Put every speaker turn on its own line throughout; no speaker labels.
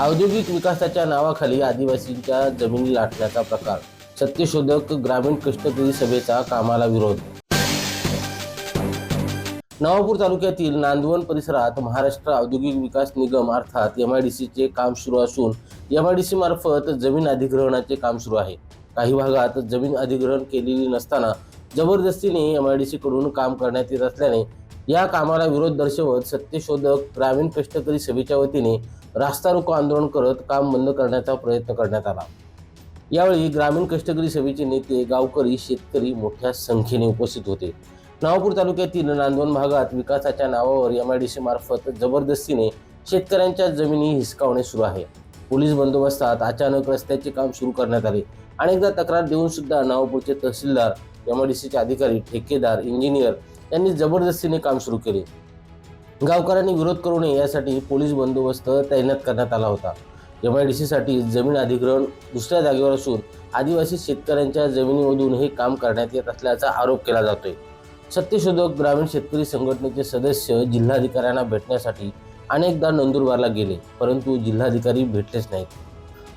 औद्योगिक विकासाच्या नावाखाली आदिवासींच्या जमिनी लाटण्याचा प्रकार. सत्यशोधक ग्रामीण कृष्णगिरी सभेचा कामाला विरोध. नवापूर तालुक्यातील नांदवण परिसरात महाराष्ट्र औद्योगिक विकास निगम अर्थात एम आय डी सीचे काम सुरू असून एम आय डी सी मार्फत जमीन अधिग्रहणाचे काम सुरू आहे. काही भागात जमीन अधिग्रहण केलेली नसताना जबरदस्तीने एम आय डी सी कडून काम करण्यात येत असल्याने या कामाला विरोध दर्शवत सत्यशोधक ग्रामीण कष्टकरी सभेच्या वतीने रास्ता रोको आंदोलन करत काम बंद करण्याचा प्रयत्न करण्यात आला. यावेळी ग्रामीण कष्टकरी सभेचे नेते गावकरी शेतकरी मोठ्या संख्येने उपस्थित होते. नावापूर तालुक्यातील नांदवण भागात विकासाच्या नावावर एम आय डी सी मार्फत जबरदस्तीने शेतकऱ्यांच्या जमिनी हिसकावणे सुरू आहे. पोलीस बंदोबस्तात अचानक रस्त्याचे काम सुरू करण्यात आले. अनेकदा तक्रार देऊन सुद्धा नावापूरचे तहसीलदार एम आय डी सीचे अधिकारी ठेकेदार इंजिनियर यांनी जबरदस्तीने काम सुरू केले. गावकऱ्यांनी विरोध करू नये यासाठी पोलीस बंदोबस्त तैनात करण्यात आला होता. एम आय डी सीसाठी जमीन अधिग्रहण दुसऱ्या जागेवर असून आदिवासी शेतकऱ्यांच्या जमिनीमधून हे काम करण्यात येत असल्याचा आरोप केला जातोय. सत्यशोधक ग्रामीण शेतकरी संघटनेचे सदस्य जिल्हाधिकाऱ्यांना भेटण्यासाठी अनेकदा नंदुरबारला गेले परंतु जिल्हाधिकारी भेटलेच नाहीत.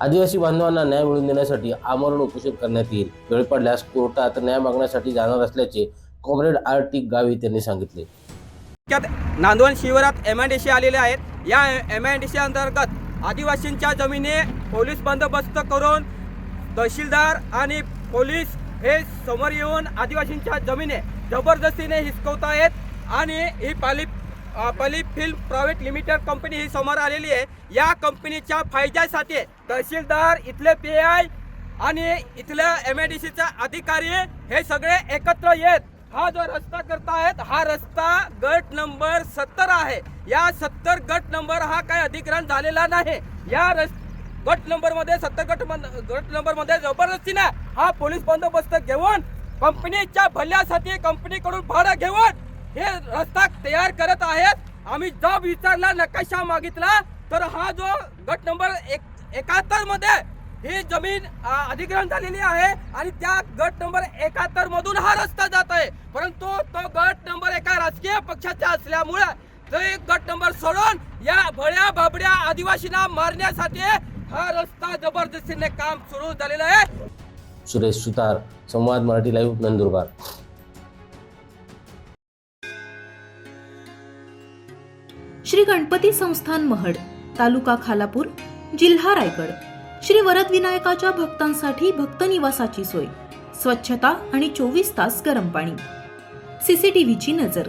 आदिवासी बांधवांना न्याय मिळवून देण्यासाठी आमरण उपोषण करण्यात येईल. वेळ पडल्यास कोर्टात न्याय मागण्यासाठी जाणार असल्याचे कॉम्रेड आर टी गावित यांनी सांगितले.
तालुक्यात नांदवण शिवारात एम आय डी सी आलेले आहेत. या एम आय डी सी अंतर्गत आदिवासींच्या जमिनी पोलीस बंदोबस्त करून तहसीलदार आणि पोलीस हे समोर येऊन आदिवासींच्या जमिनी जबरदस्तीने हिसकवत आहेत आणि ही Pali Pali film private limited company ही समोर आलेली आहे. या कंपनीच्या फायद्यासाठी तहसीलदार इथले पी आय आणि इथल्या एम आय डी सीचा अधिकारी हे सगळे एकत्र येत हा जो रस्ता करतायत हा रस्ता गट नंबर सत्तर आहे. या सत्तर गट नंबर हा काय अधिग्रहण झालेला नाही. या रस गट नंबरमध्ये सत्तर गट गट नंबरमध्ये जबरदस्तीने हा पोलीस बंदोबस्त घेऊन कंपनीच्या भल्यासाठी कंपनीकडून भाडं घेऊन हे रस्ता तयार करत आहेत. आम्ही जब विचारला नकाशा मागितला तर हा जो गट नंबर एक एकाहत्तरमध्ये ही जमीन अधिग्रहण झालेली आहे आणि त्या गट नंबर एकाहत्तर मधून हा रस्ता जात आहे परंतु तो गट नंबर एका राजकीय पक्षाचा असल्यामुळे तो एक गट नंबर सोडून या भळ्या बाबड्या आदिवासींना मारण्यासाठी हा रस्ता जबरदस्तीने काम सुरू झालेलं आहे.
सुरेश सुतार संवाद मराठी लाईव्ह नंदुरबार.
श्री गणपती संस्थान महड तालुका खालापूर जिल्हा रायगड. श्री वरद विनायकाच्या भक्तांसाठी भक्त निवासाची सोय स्वच्छता आणि चोवीस तास गरम पाणी. सीसीटीव्हीची नजर.